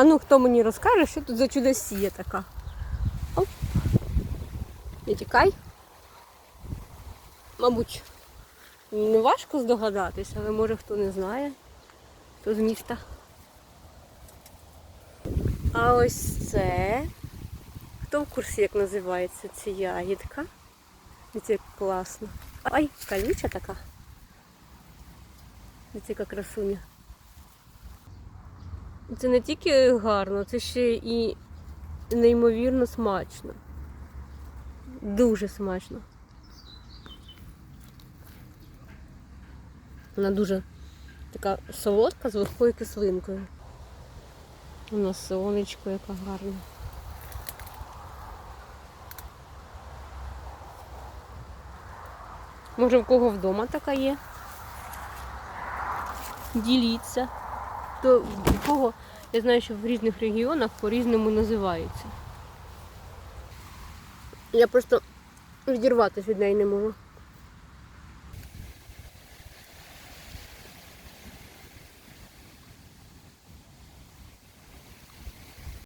А ну хто мені розкаже, що тут за чудосія така? Оп. Не тікай. Мабуть, не важко здогадатися, але може хто не знає, хто з міста. А ось це. Хто в курсі, як називається ця ягідка? Дивіться, як класно. Ай, колюча така. Дивіться, яка красуня. Це не тільки гарно, це ще і неймовірно смачно. Дуже смачно. Вона дуже така солодка з легкою кислинкою. Воно сонечко, яка гарна. Може в кого вдома така є? Діліться. То якого я знаю, що в різних регіонах по-різному називається. Я просто відірватися від неї не можу.